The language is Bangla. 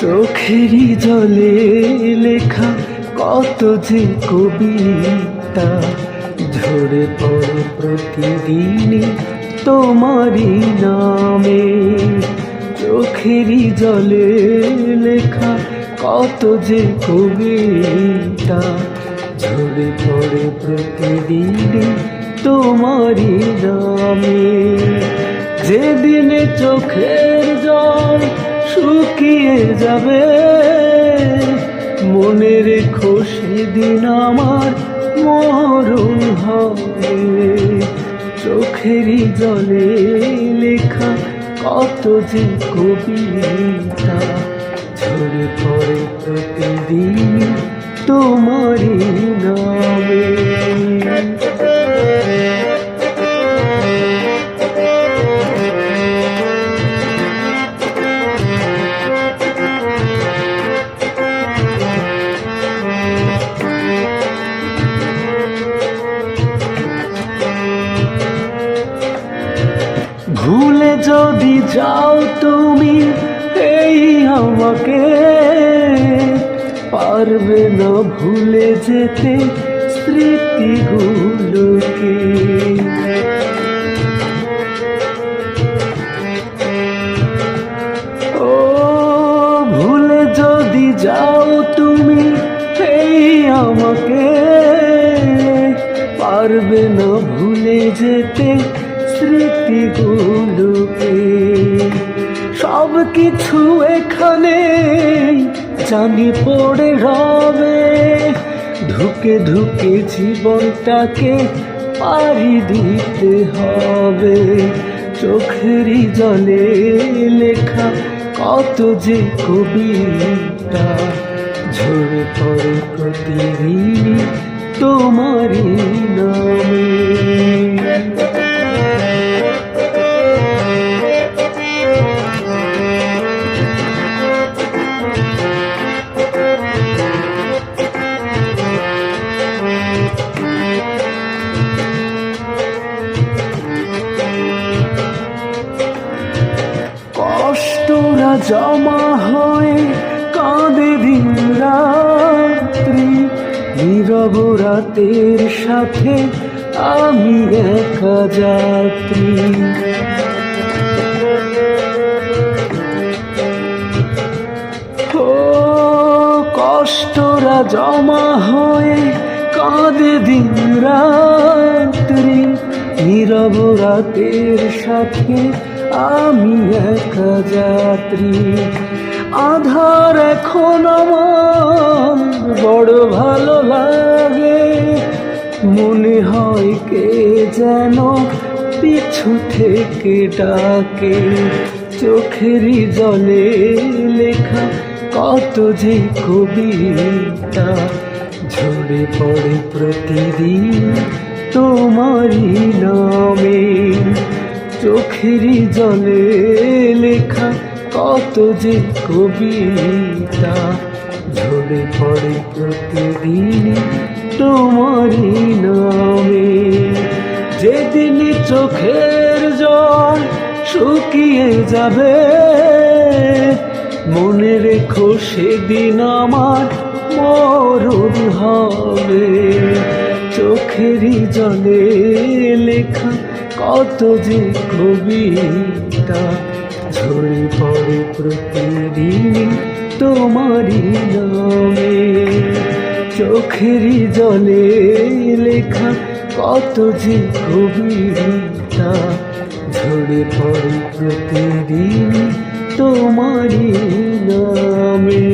চোখেরই জলে লেখা কত যে কবিতা ঝরে পড়ে প্রতিদিনই তোমারই নামে। চোখেরই জলে লেখা কত যে কবিতা ঝরে পড়ে প্রতিদিনই তোমারই নামে। যেদিনে চোখের জল শুকিয়ে যাবে। মনে রেখো সেদিন আমার মরণ হবে। চোখেরই জলে লেখা কত যে কবিতা। ঝরে পড়ে প্রতিদিন তোমারই নামে। যদি যাও তুমি, এই আমাকে পারবে না ভুলে যেতে স্মৃতিগুলোকে ও ভুলে যদি যাও তুমি, এই আমাকে পারবে না ভুলে যেতে স্মৃতিগুলোকে, সব কিছু এখানে জানি পড়ে রবে। ধুকে ধুকে জীবনটাকে পাড়ি দিতে হবে। চোখেরই জলে লেখা কত যে কবিতা, ঝরে পড়ে প্রতিদিন তোমারই নামে। জমা হয়ে কাঁদে দিন রাত্রি। নীরব রাতের সাথে আমি একা যাত্রী। কষ্টরা জমা হয়ে কাঁদে দিন রাত্রি। নীরব রাতের সাথে আমি এক যাত্রী। আধার এখন আমার বড় ভালো লাগে। মনে হয় কে যেন পিছু থেকে ডাকে। চোখেরই জলে লেখা কত যে কবিতা। ঝরে পড়ে প্রতিদিন তোমারই নামে। চোখেরই জলে লেখা কত যে কবিতা। ঝরে পড়ে প্রতিদিন তোমারই নামে। যেদিন চোখের জল শুকিয়ে যাবে, মনে রেখো সেদিন আমার মরণ হবে। চোখেরই জলে লেখা কত যে কবিতা ঝরে পড়ে প্রতিদিন তোমারই নামে। চোখেরই জলে লেখা কত যে কবিতা ঝরে পড়ে প্রতিদিন তোমারই নামে।